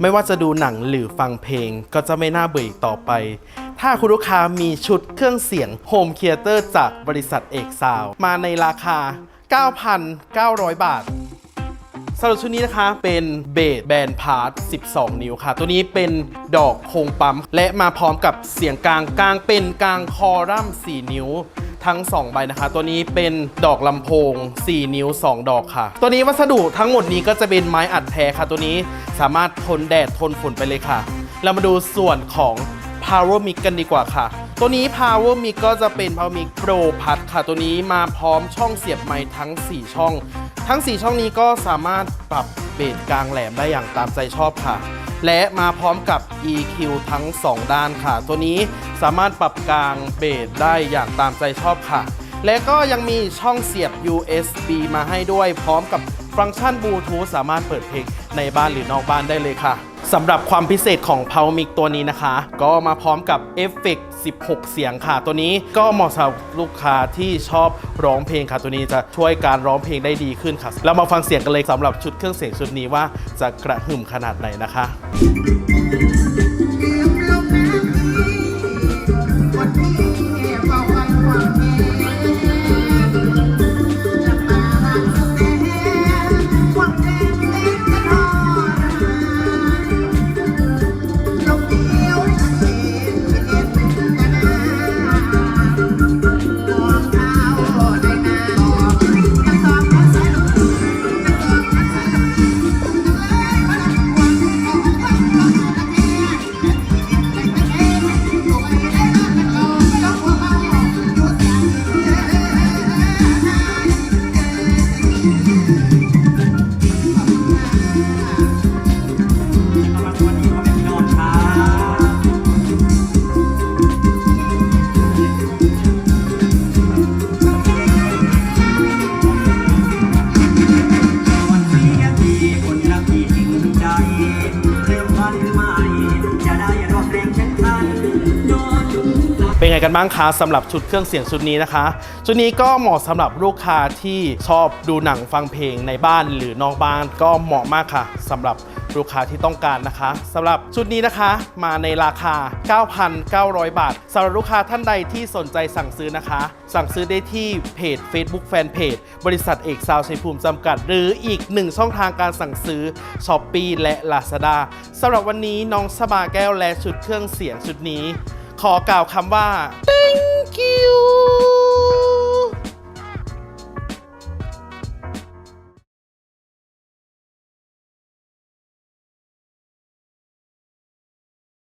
ไม่ว่าจะดูหนังหรือฟังเพลงก็จะไม่น่าเบื่ออีกต่อไป ถ้าคุณลูกค้ามีชุดเครื่องเสียงโฮม t ี a เตอร์จากบริษัทเอกซาว มาในราคา 9,900 บาทสำหรับชุดนี้นะคะเป็นเบสแบนพาร์ท 12 นิ้วค่ะ ตัวนี้เป็นดอกโคงปั๊ม และมาพร้อมกับเสียงกลางกลางเป็นกลางคอรัม 4 นิ้ว ทั้ง 2 ใบนะคะ ตัวนี้เป็นดอกลำโพง 4 นิ้ว 2 ดอกค่ะ ตัวนี้วัสดุทั้งหมดนี้ก็จะเป็นไม้อัดแท้ค่ะ ตัวนี้สามารถทนแดดทนฝนไปเลยค่ะ เรามาดูส่วนของ Power Mic กันดีกว่าค่ะ ตัวนี้ Power Mic ก็จะเป็น Power Mic Pro พัดค่ะ ตัวนี้มาพร้อมช่องเสียบไมค์ทั้ง 4 ช่อง ทั้ง 4 ช่องนี้ก็สามารถปรับ เบสกลางแหลมได้อย่างตามใจชอบค่ะ และมาพร้อมกับ EQ ทั้ง 2 ด้านค่ะ ตัวนี้สามารถปรับกลางเบสได้อย่างตามใจชอบค่ะ และก็ยังมีช่องเสียบ USB มาให้ด้วยพร้อมกับ ฟังก์ชันบลูทูธสามารถเปิดเพลงในบ้านหรือนอกบ้านได้เลยค่ะสำหรับความพิเศษของ p o w m i c ตัวนี้นะคะ ก็มาพร้อมกับเอฟเฟก16 เสียงค่ะ ตัวนี้ก็เหมาะสำหรับลูกค้าที่ชอบร้องเพลงค่ะ ตัวนี้จะช่วยการร้องเพลงได้ดีขึ้นค่ะ เรามาฟังเสียงกันเลยสำหรับชุดเครื่องเสียงชุดนี้ว่าจะกระหึ่มขนาดไหนนะคะ เป็นไงกันบ้างคะสำหรับชุดเครื่องเสียงชุดนี้นะคะ ชุดนี้ก็เหมาะสำหรับลูกค้าที่ชอบดูหนังฟังเพลงในบ้านหรือนอกบ้านก็เหมาะมากค่ะสำหรับลูกค้าที่ต้องการนะคะสำหรับชุดนี้นะคะมาในราคา 9,900 บาทสำหรับลูกค้าท่านใดที่สนใจสั่งซื้อนะคะ สั่งซื้อได้ที่เพจ Facebook Fanpage บริษัทเอกซาวชัยภูมิจำกัด หรืออีกหนึ่งช่องทางการสั่งซื้อ s h อ p e e และ Lazada สำหรับวันนี้น้องสบาแก้วและชุดเครื่องเสียงชุดนี้ ขอกล่าวคำว่า